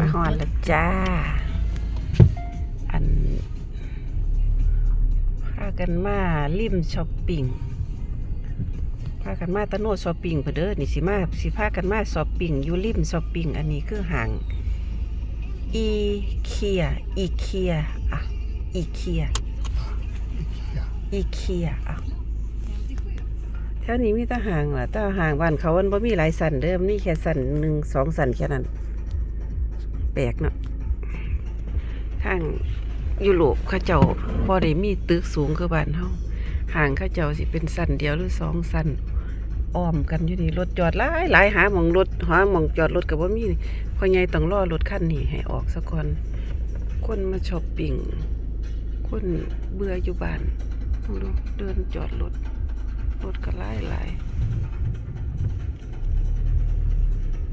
มาหอดแล้วจ้า อันพากันมาริมช้อปปิ้งพากันมาตะโนดช้อปปิ้งเพื่อเด้อนี่สิมาสิพากันมาช้อปปิ้งอยู่ริมช้อปปิ้งอันนี้คือห่างอีเคียอีเคียอะอีเคียอีเคียอะ แถวนี้มีแตาห่างล่ะแตาห่างบ้านเขามันบ่มีหลายสันเด้อมีแค่สันหนึ่งสองสันแค่นั้น แปลกเนาะทางยุโรปเขาเจ้าพอได้มีตึกสูงคือบ้านเฮาห่างเขาเจ้าสิเป็นสันเดียวหรือสองสันอ้อมกันอยู่นี่รถจอดหลายหลายหาหมองรถหาหมองจอดรถก็บ่มีเพราะไงต้องรอรถคันนี้ให้ออกซะก่อนคนมาช้อปปิ้งคนเบื่ออยู่บ้านดูเดินจอดรถ รถก็หลายหลาย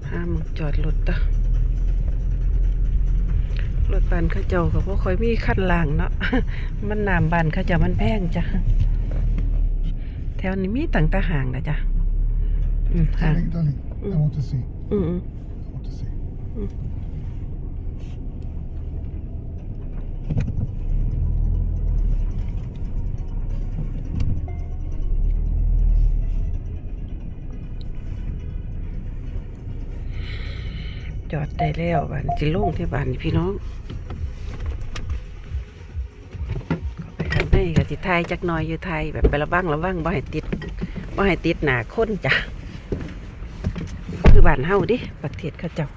หาหมองจอดรถตะรถบันเข้าเจ้าก็บ่ค่อยมีขั้นล่างเนาะ มันน้ำบันเข้าเจ้ามันแพงจ้ะ แถวนี้มีต่างตาห่างนะจ๊ะอืมห่าง Darling, darling. I Mm. want to see. อืม I want to see. จอดได้แล้วบ้านจิลงที่บ้านพี่น้องก็ไปข้างในก็สิไทยจักน้อยอยู่ไทยแบบไประวังระวังบ่ให้ติดบ่ให้ติดหนาคนจ้ะคือบ้านเฮาดิประเทศเขาเจ้า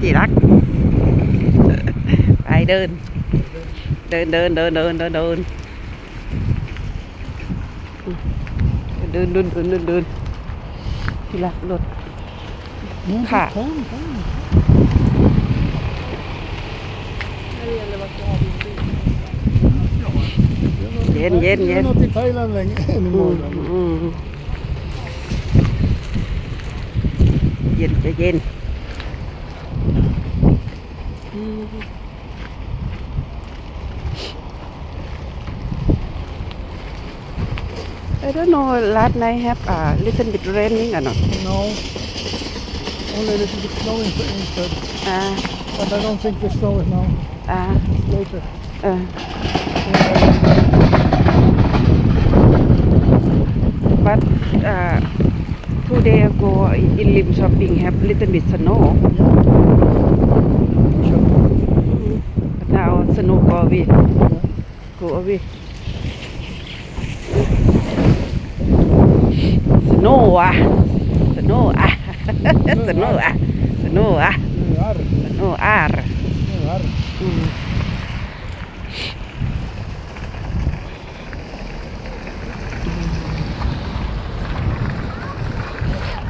ที่รักไปเดิน เดินเดินเดินเดินเดินเดินเดินเดินเดินเดินเดินที่รักรถ Nej, Här. Kom, kom. เย็นเย็น Det เย็ är น något i Thailand länge อืม anymore. อืมเย็นจะเย็นอืม I don't know, last night have a little bit raining or not? No. Only a little bit snowing instead. Uh, but I don't think the snow is now. Uh, it's later. Uh. But uh, two days ago in Lim shopping have little bit snow. Yeah. Now snow go away. Go away. Snow ah. Snow ah. Snow ah. Snow ah. Snow ar. Snow ar. Mm.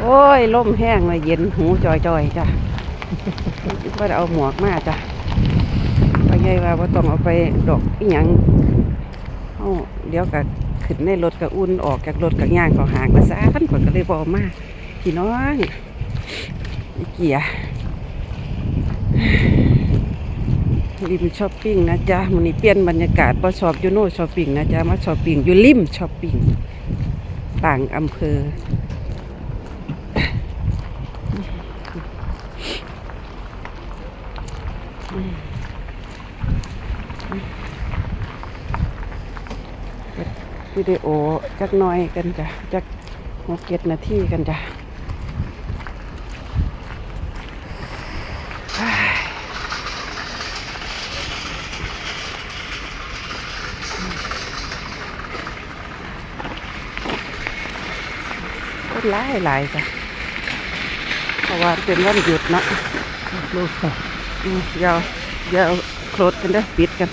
Ôi, lôm hang mà dính hú chòi chòi chà. ก็เอาหมวกมาจ้ะไปไงว่าบ่ต้องเอาไปดอกอีหยังเอาเดี๋ยวก็ขึ้นในรถก็อุ่นออกจากรถก็ย่างก็ห่างมาซะขันข่อยก็เลยบอกมาพี่น้องอีเกียริมช้อปปิ้งนะจ๊ะมันนี้เปลี่ยนบรรยากาศพอชอบยูโน่ช้อปปิ้งนะจ๊ะมาช้อปปิ้งอยู่ริมช้อปปิ้งต่างอำเภอ วิดีโอจักน้อยกันจ้ะจักหกเจ็ดนาทีกันจ้ะคนหลายหลายจ้ะเพราะว่าเป็นวันหยุดเนาะ Close now. อืม เดี๋ยวเดี๋ยวโคลดกันเด้อปิดกัน